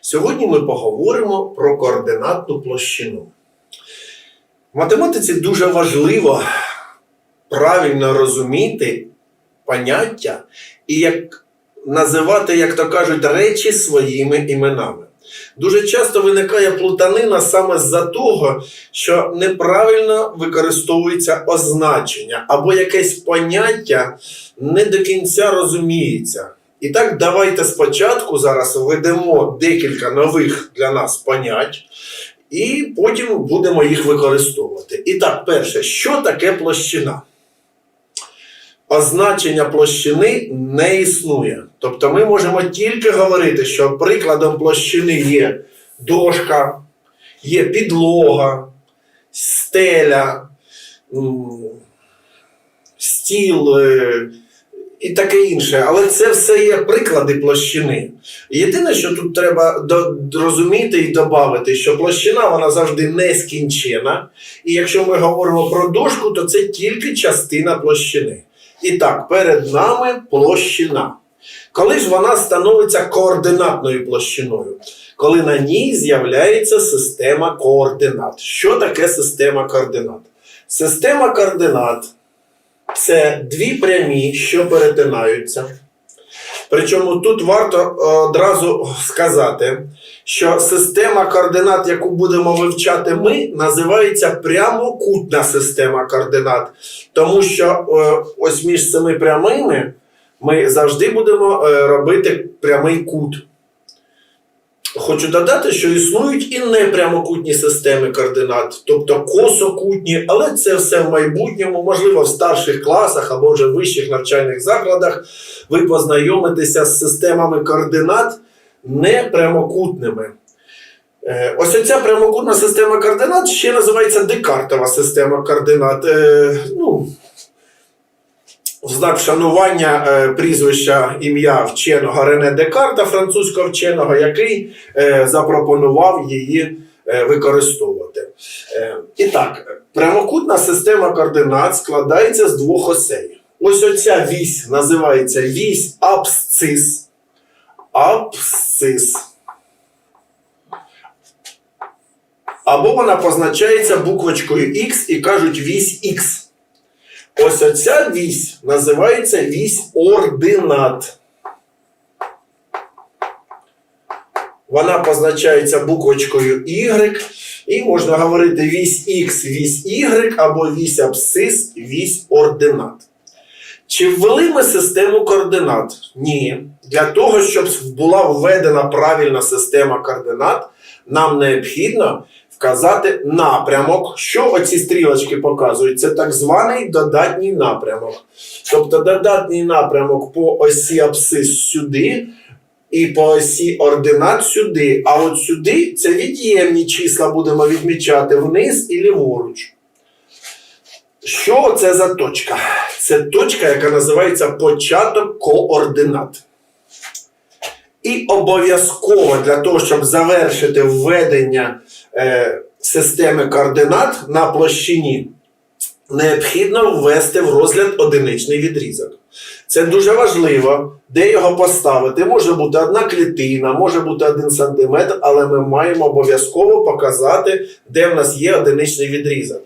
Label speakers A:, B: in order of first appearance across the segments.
A: Сьогодні ми поговоримо про координатну площину. В математиці дуже важливо правильно розуміти поняття і як називати, як то кажуть, речі своїми іменами. Дуже часто виникає плутанина саме з-за того, що неправильно використовується означення або якесь поняття не до кінця розуміється. І так, давайте спочатку зараз введемо декілька нових для нас понять, і потім будемо їх використовувати. І так, перше, що таке площина? Означення площини не існує. Тобто ми можемо тільки говорити, що прикладом площини є дошка, є підлога, стеля, стіл е, і таке інше. Але це все є приклади площини. Єдине, що тут треба розуміти і додати, що площина вона завжди нескінчена. І якщо ми говоримо про дошку, то це тільки частина площини. І так, перед нами площина. Коли ж вона становиться координатною площиною, коли на ній з'являється система координат. Що таке система координат? Система координат це дві прямі, що перетинаються. Причому тут варто е, одразу сказати, що система координат, яку будемо вивчати ми, називається прямокутна система координат. Тому що е, ось між цими прямими ми завжди будемо е, робити прямий кут. Хочу додати, що існують і непрямокутні системи координат, тобто косокутні, але це все в майбутньому, можливо, в старших класах або вже в вищих навчальних закладах ви познайомитеся з системами координат непрямокутними. Е, Ось оця прямокутна система координат ще називається декартова система координат. Е, Ну, в знак вшанування е, прізвища ім'я вченого Рене Декарта, французького вченого, який е, запропонував її е, використовувати. Е, і так, прямокутна система координат складається з двох осей. Ось оця вісь називається вісь абсцис. Абсцис. Або вона позначається буквочкою X і кажуть вісь X. Ось оця вісь називається вісь ординат. Вона позначається буквочкою Y, і можна говорити вісь X, вісь Y або вісь абсцис, вісь ординат. Чи ввели ми систему координат? Ні. Для того, щоб була введена правильна система координат, нам необхідно вказати напрямок. Що оці стрілочки показують? Це так званий додатній напрямок. Тобто додатній напрямок по осі абсцис сюди і по осі ординат сюди. А от сюди це від'ємні числа будемо відмічати вниз і ліворуч. Що це за точка? Це точка, яка називається початок координат. І обов'язково для того, щоб завершити введення е, системи координат на площині, необхідно ввести в розгляд одиничний відрізок. Це дуже важливо, де його поставити. Може бути одна клітина, може бути один сантиметр, але ми маємо обов'язково показати, де в нас є одиничний відрізок.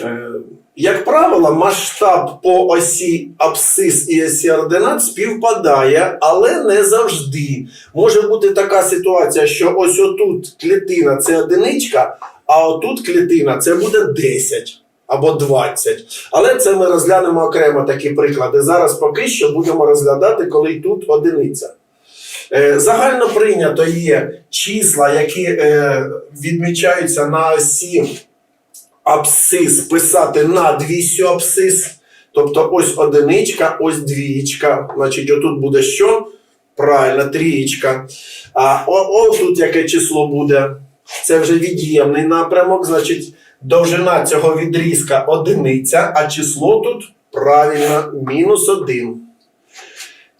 A: Е, Як правило, масштаб по осі абсцис і осі ординат співпадає, але не завжди. Може бути така ситуація, що ось отут клітина це одиничка, а отут клітина це буде 10 або 20. Але це ми розглянемо окремо такі приклади. Зараз поки що будемо розглядати, коли тут одиниця. Е, Загально прийнято є числа, які е, відмічаються на осі абсцис писати над вісю абсцис. Тобто ось одиничка, ось двієчка. Значить, отут буде що? Правильно, трієчка. А о, о, тут яке число буде? Це вже від'ємний напрямок, значить, довжина цього відрізка одиниця, а число тут правильно мінус один.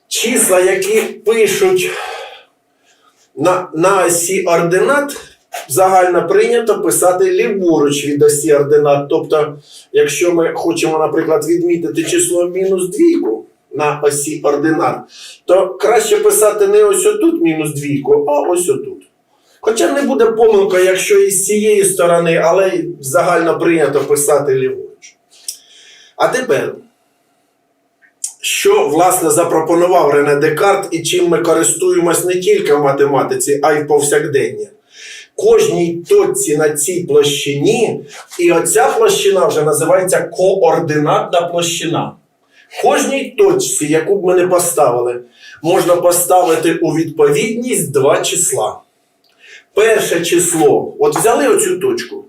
A: Числа, які пишуть на, на осі ординат, загально прийнято писати ліворуч від осі ординат. Тобто, якщо ми хочемо, наприклад, відмітити число мінус двійку на осі ординат, то краще писати не ось отут мінус двійку, а ось отут. Хоча не буде помилка, якщо і з цієї сторони, але загально прийнято писати ліворуч. А тепер, що власне запропонував Рене Декарт і чим ми користуємось не тільки в математиці, а й в повсякденні. Кожній точці на цій площині, і оця площина вже називається координатна площина. Кожній точці, яку б ми не поставили, можна поставити у відповідність два числа. Перше число, от взяли оцю точку.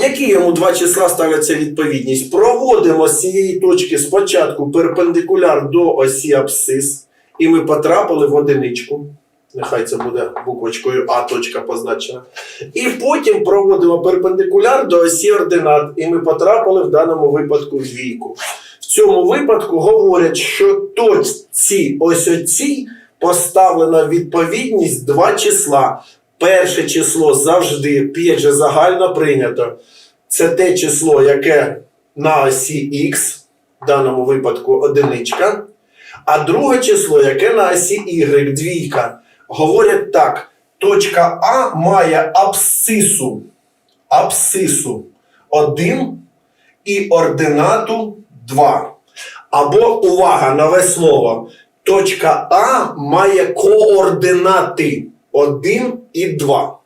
A: Які йому два числа ставляться відповідність? Проводимо з цієї точки спочатку перпендикуляр до осі абсцис, і ми потрапили в одиничку. Нехай це буде буквочкою А точка позначена. І потім проводимо перпендикуляр до осі ординат, і ми потрапили в даному випадку двійку. В цьому випадку говорять, що точці ось оцій поставлена відповідність два числа. Перше число завжди, опять же, загально прийнято. Це те число, яке на осі Х, в даному випадку одиничка, а друге число, яке на осі Y, двійка. Говорять так: точка А має абсцису, абсцису 1 і ординату 2. Або увага, нове слово. Точка А має координати 1 і 2.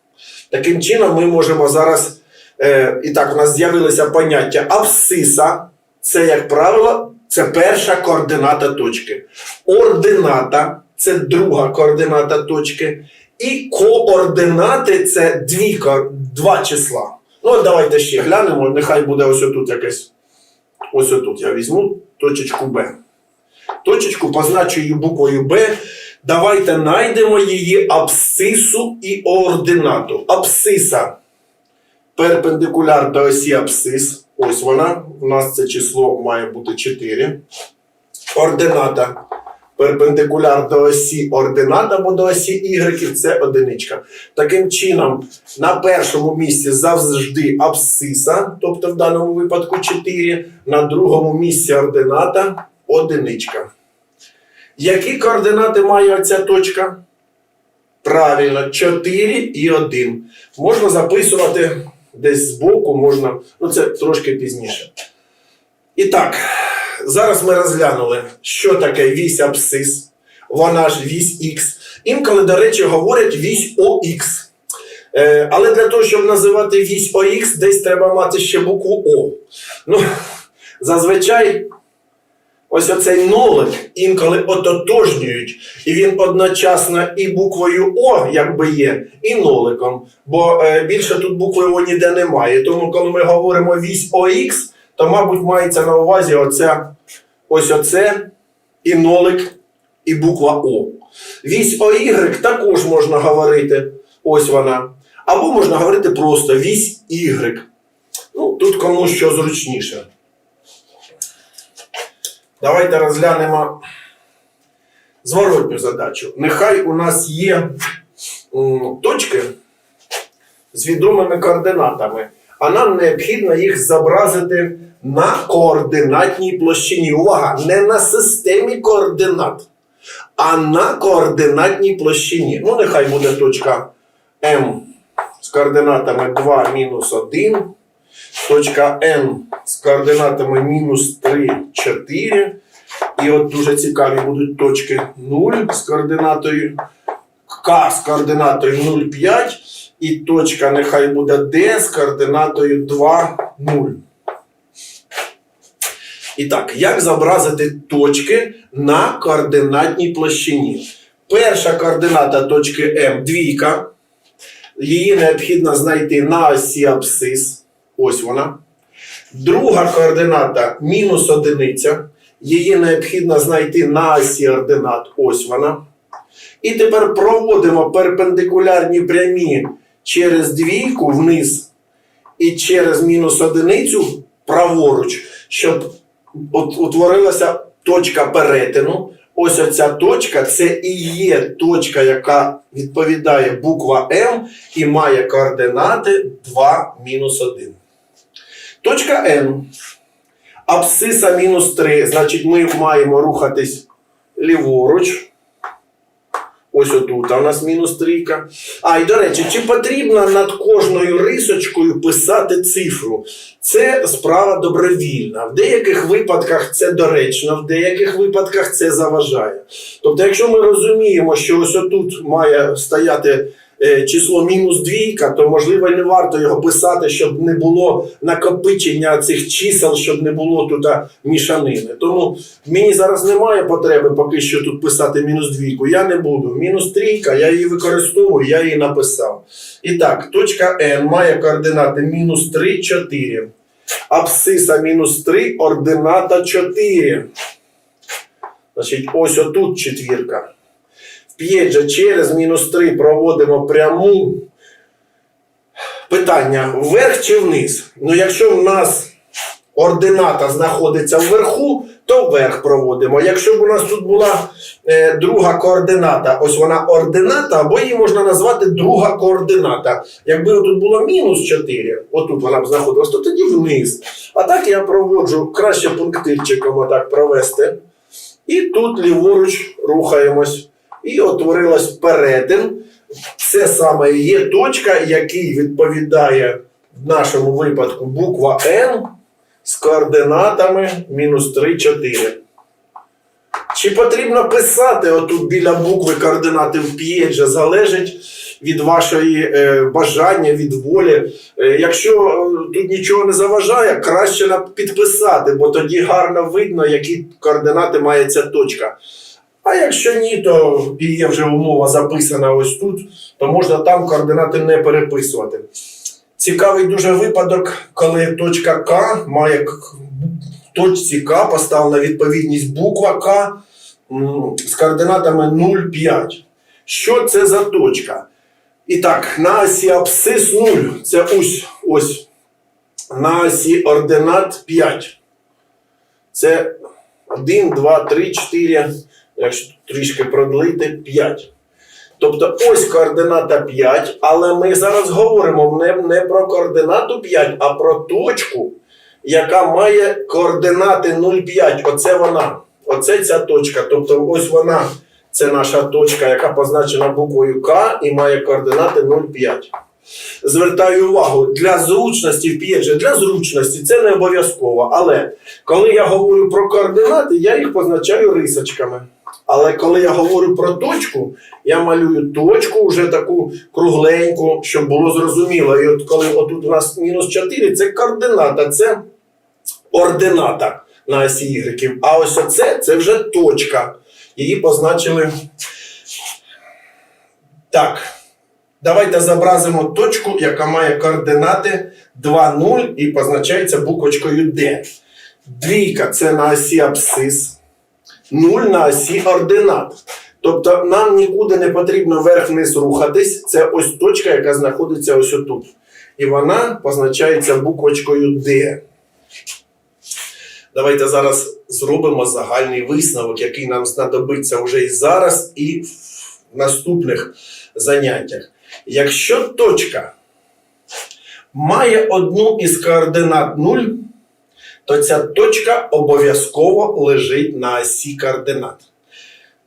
A: Таким чином, ми можемо зараз. Е, і так, у нас з'явилося поняття абсциса. Це, як правило, це перша координата точки. Ордината це друга координата точки. І координати це дві, два числа. Ну, от давайте ще глянемо. Нехай буде ось отут якесь. Ось отут я візьму точечку Б. Точечку позначу її буквою Б. Давайте знайдемо її абсцису і ординату. Абсциса перпендикуляр до осі абсцис. Ось вона. У нас це число має бути 4. Ордината. Перпендикуляр до осі ординат або до осі Y це одиничка. Таким чином, на першому місці завжди абсциса, тобто в даному випадку 4, на другому місці ордината одиничка. Які координати має оця точка? Правильно, 4 і 1. Можна записувати десь збоку, можна, ну це трошки пізніше. І так, зараз ми розглянули, що таке вісь абсцис, вона ж вісь Х. Інколи, до речі, говорять вісь ОХ. Е, але для того, щоб називати вісь ОХ, десь треба мати ще букву О. Ну, зазвичай ось оцей нолик інколи ототожнюють, і він одночасно і буквою О, якби є, і ноликом. Бо е, більше тут букви О ніде немає. Тому, коли ми говоримо вісь ОХ, то, мабуть, мається на увазі оце, ось оце, і нолик, і буква О. Вісь ОY також можна говорити. Ось вона. Або можна говорити просто вісь Y. Ну, тут кому що зручніше. Давайте розглянемо зворотню задачу. Нехай у нас є точки з відомими координатами, а нам необхідно їх зобразити на координатній площині. Увага! Не на системі координат, а на координатній площині. Ну, нехай буде точка М з координатами 2 мінус 1. Точка N з координатами мінус 3, 4. І от дуже цікаві будуть точки 0 з координатою К з координатою 0,5. І точка нехай буде D з координатою 2, 0. І так, як зобразити точки на координатній площині? Перша координата точки М двійка. Її необхідно знайти на осі абсцис. Ось вона. Друга координата мінус одиниця. Її необхідно знайти на осі ординат. Ось вона. І тепер проводимо перпендикулярні прямі через двійку вниз і через мінус одиницю праворуч, щоб утворилася точка перетину. Ось оця точка це і є точка, яка відповідає буква М і має координати 2 мінус 1. Точка N. Абсциса мінус 3. Значить, ми маємо рухатись ліворуч. Ось отут, а у нас мінус трійка. А, і до речі, чи потрібно над кожною рисочкою писати цифру? Це справа добровільна. В деяких випадках це доречно, в деяких випадках це заважає. Тобто, якщо ми розуміємо, що ось отут має стояти число мінус двійка, то можливо не варто його писати, щоб не було накопичення цих чисел, щоб не було тут мішанини. Тому мені зараз немає потреби поки що тут писати мінус двійку. Я не буду. Мінус трійка, я її використовую, я її написав. І так, точка N має координати мінус 3, 4. Абсциса мінус 3, ордината 4. Значить, ось отут четвірка. П'єджа через мінус 3 проводимо пряму. Питання: вверх чи вниз? Ну, якщо в нас ордината знаходиться вверху, то вверх проводимо. Якщо б у нас тут була е, друга координата, ось вона ордината, або її можна назвати друга координата. Якби тут було мінус 4, отут вона б знаходилась, то тоді вниз. А так я проводжу краще пунктирчиком отак провести. І тут ліворуч рухаємось. І утворилась перетин. Це саме є точка, який відповідає в нашому випадку буква N з координатами мінус 3, 4. Чи потрібно писати отут біля букви координати в п'єджа, залежить від вашої е, бажання, від волі. Е, якщо е, тут нічого не заважає, краще підписати, бо тоді гарно видно, які координати має ця точка. А якщо ні, то є вже умова записана ось тут, то можна там координати не переписувати. Цікавий дуже випадок, коли точка К має точці К поставлена відповідність буква К з координатами 0,5. Що це за точка? І так, на осі абсцис 0. Це ось ось. На осі ординат 5. Це 1, 2, 3, 4, якщо трішки продлити, 5. Тобто ось координата 5, але ми зараз говоримо не, не про координату 5, а про точку, яка має координати 0,5. Оце вона. Оце ця точка. Тобто ось вона, це наша точка, яка позначена буквою К і має координати 0,5. Звертаю увагу, для зручності в п'єджі, для зручності це не обов'язково. Але коли я говорю про координати, я їх позначаю рисочками. Але коли я говорю про точку, я малюю точку вже таку кругленьку, щоб було зрозуміло. І от коли отут у нас мінус 4, це координата, це ордината на осі Y. А ось оце це вже точка. Її позначили. Так. Давайте зобразимо точку, яка має координати 2, 0 і позначається буквочкою D. Двійка це на осі абсцис. 0 на осі ординат. Тобто нам нікуди не потрібно вверх-вниз рухатись. Це ось точка, яка знаходиться ось отут. І вона позначається буквочкою D. Давайте зараз зробимо загальний висновок, який нам знадобиться вже і зараз, і в наступних заняттях. Якщо точка має одну із координат 0, то ця точка обов'язково лежить на осі координат.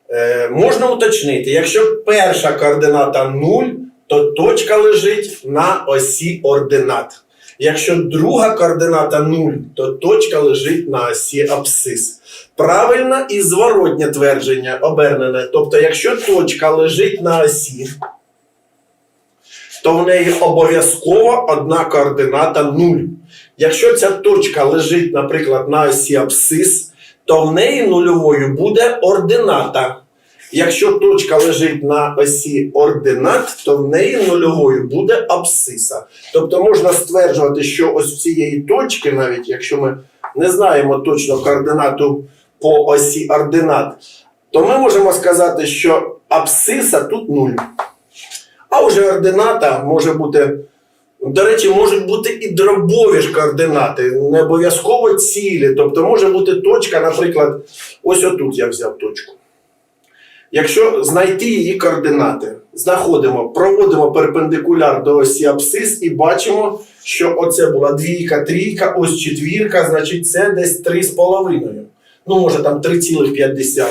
A: Е, можна уточнити, якщо перша координата 0, то точка лежить на осі ординат. Якщо друга координата 0, то точка лежить на осі абсцис. Правильне і зворотнє твердження обернене. Тобто, якщо точка лежить на осі, то в неї обов'язково одна координата 0. Якщо ця точка лежить, наприклад, на осі абсцис, то в неї нульовою буде ордината. Якщо точка лежить на осі ординат, то в неї нульовою буде абсциса. Тобто можна стверджувати, що ось в цієї точки, навіть якщо ми не знаємо точно координату по осі ординат, то ми можемо сказати, що абсциса тут 0. А вже ордината може бути. До речі, можуть бути і дробові ж координати, не обов'язково цілі. Тобто може бути точка, наприклад, ось отут я взяв точку. Якщо знайти її координати, знаходимо, проводимо перпендикуляр до осі абсцис і бачимо, що оце була двійка, трійка, ось четвірка, значить це десь 3,5. Ну, може там 3,5.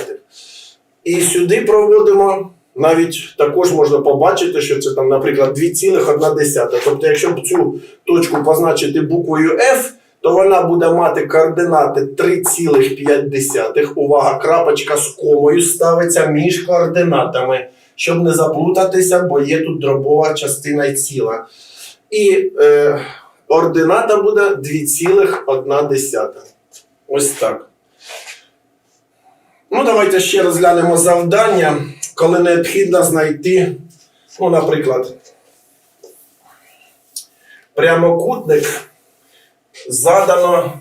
A: І сюди проводимо навіть також можна побачити, що це там, наприклад, 2,1. Тобто, якщо б цю точку позначити буквою F, то вона буде мати координати 3,5. Увага, крапочка з комою ставиться між координатами, щоб не заплутатися, бо є тут дробова частина ціла. І е, ордината буде 2,1. Ось так. Ну, давайте ще розглянемо завдання, коли необхідно знайти, ну, наприклад, прямокутник задано.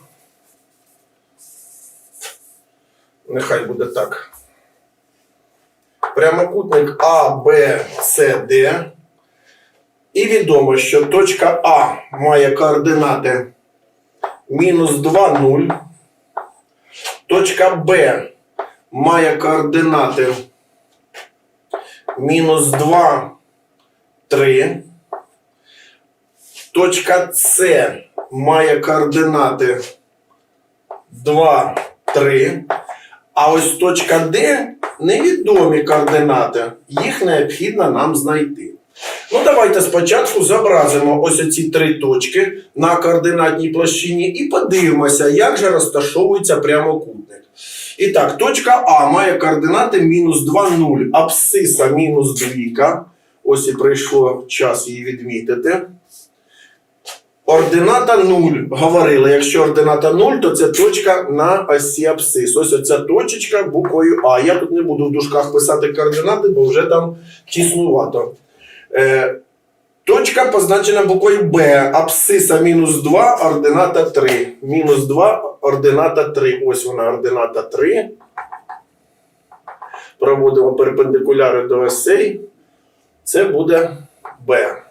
A: Нехай буде так. Прямокутник А, Б, С, Д. І відомо, що точка А має координати мінус 2, 0. Точка Б має координати мінус 2, 3. Точка С має координати 2, 3. А ось точка Д невідомі координати. Їх необхідно нам знайти. Ну, давайте спочатку зобразимо ось оці три точки на координатній площині і подивимося, як же розташовується прямокутник. І так, точка А має координати мінус 2, 0, абсциса мінус 2. Ось і прийшло час її відмітити. Ордината 0. Говорили, якщо ордината 0, то це точка на осі абсцис. Ось оця точечка буквою А. Я тут не буду в дужках писати координати, бо вже там тіснувато. Точка позначена буквою Б. Абсциса мінус 2, ордината 3. Мінус 2, ордината 3. Ось вона ордината 3. Проводимо перпендикуляри до осей. Це буде Б.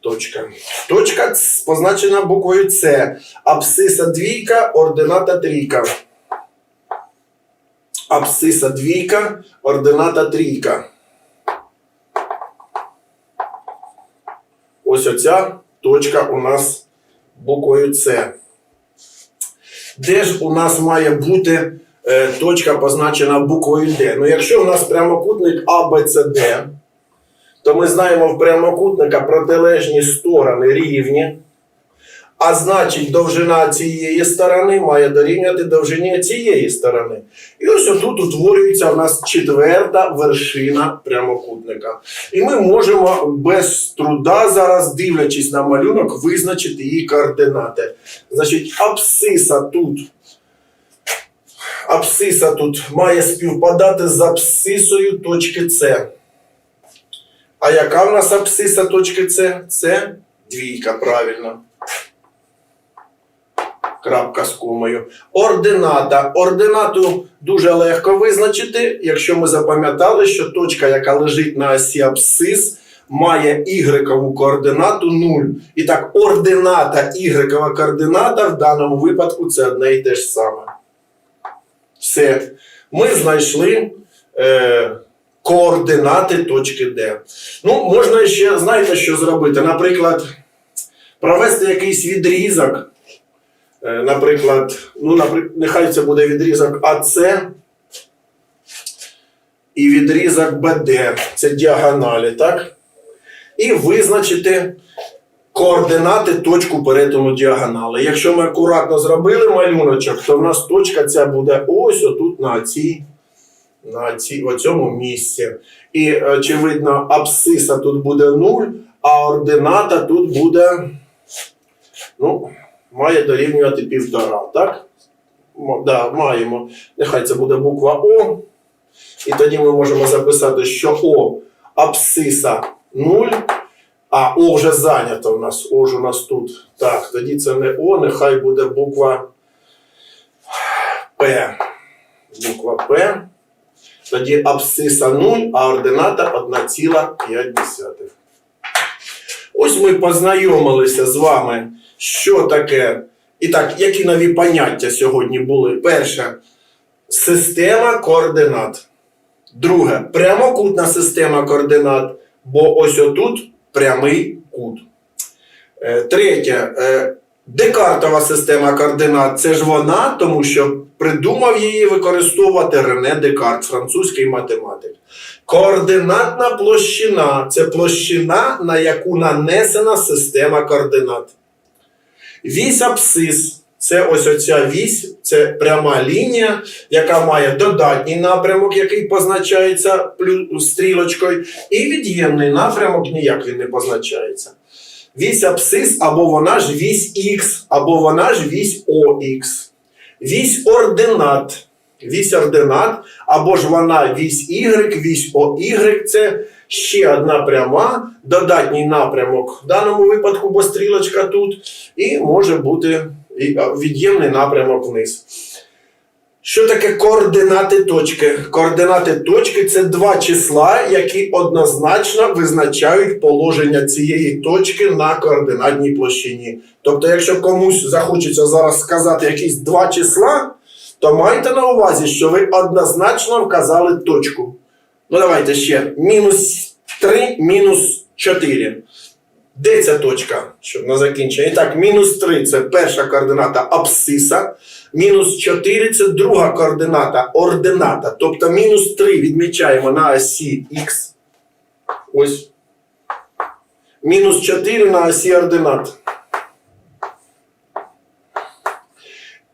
A: Точка. Точка позначена буквою С. Абсциса двійка, ордината трійка. Абсциса двійка, ордината трійка. Ось оця точка у нас буквою С. Де ж у нас має бути е, точка позначена буквою Д? Ну, якщо у нас прямокутник ABCD, то ми знаємо в прямокутника протилежні сторони рівні. А значить, довжина цієї сторони має дорівняти довжині цієї сторони. І ось отут утворюється в нас четверта вершина прямокутника. І ми можемо без труда зараз, дивлячись на малюнок, визначити її координати. Значить, абсциса тут. Абсциса тут має співпадати з абсцисою точки С. А яка в нас абсциса точки С? Це двійка, правильно. Крапка з комою. Ордината. Ординату дуже легко визначити, якщо ми запам'ятали, що точка, яка лежить на осі абсцис, має ігрекову координату 0. І так, ордината, ігрекова координата в даному випадку це одне і те ж саме. Все. Ми знайшли е, координати точки Д. Ну, можна ще, знаєте, що зробити? Наприклад, провести якийсь відрізок. Е, Наприклад, ну, наприклад, нехай це буде відрізок АЦ і відрізок БД. Це діагоналі, так? І визначити координати точку перетину діагонали. Якщо ми акуратно зробили малюночок, то в нас точка ця буде ось отут на цій, на цій, цьому місці. І, очевидно, абсциса тут буде 0, а ордината тут буде, ну, має дорівнювати півтора, так? Да, маємо. Нехай це буде буква О. І тоді ми можемо записати, що О абсциса 0, а О вже зайнято у нас. О ж у нас тут. Так, тоді це не О, нехай буде буква П. Буква П. Тоді абсциса 0, а ордината 1,5. Ось ми познайомилися з вами, що таке. І так, які нові поняття сьогодні були? Перше система координат. Друге прямокутна система координат, бо ось отут прямий кут. Е, Третє е, декартова система координат це ж вона, тому що Придумав її використовувати Рене Декарт, французький математик. Координатна площина це площина, на яку нанесена система координат. Вісь абсцис це ось оця вісь, це пряма лінія, яка має додатній напрямок, який позначається стрілочкою, і від'ємний напрямок ніяк він не позначається. Вісь абсцис, або вона ж вісь Х, або вона ж вісь ОХ. Вісь ординат. Вісь ординат, або ж вона вісь Y, вісь ОY це ще одна пряма, додатній напрямок в даному випадку, бо стрілочка тут, і може бути від'ємний напрямок вниз. Що таке координати точки? Координати точки це два числа, які однозначно визначають положення цієї точки на координатній площині. Тобто, якщо комусь захочеться зараз сказати якісь два числа, то майте на увазі, що ви однозначно вказали точку. Ну, давайте ще. Мінус 3, мінус 4. Де ця точка? Щоб на закінчення. І так, мінус 3 це перша координата абсциса. Мінус 4 це друга координата ордината. Тобто мінус 3 відмічаємо на осі Х. Ось. Мінус 4 на осі ординат.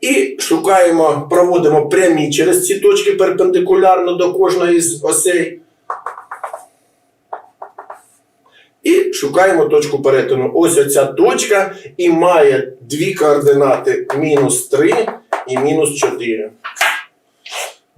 A: І шукаємо, проводимо прямі через ці точки перпендикулярно до кожної з осей. І шукаємо точку перетину. Ось оця точка і має дві координати мінус 3 і мінус 4.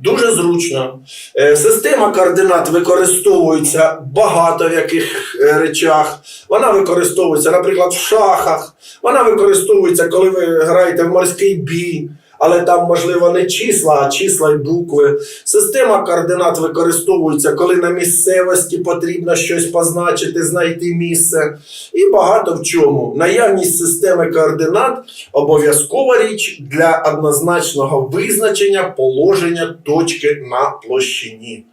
A: Дуже зручно. Е, Система координат використовується багато в яких е, речах. Вона використовується, наприклад, в шахах. Вона використовується, коли ви граєте в морський бій, але там, можливо, не числа, а числа й букви. Система координат використовується, коли на місцевості потрібно щось позначити, знайти місце. І багато в чому. Наявність системи координат обов'язкова річ для однозначного визначення положення точки на площині.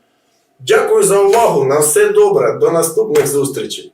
A: Дякую за увагу. На все добре. До наступних зустрічей.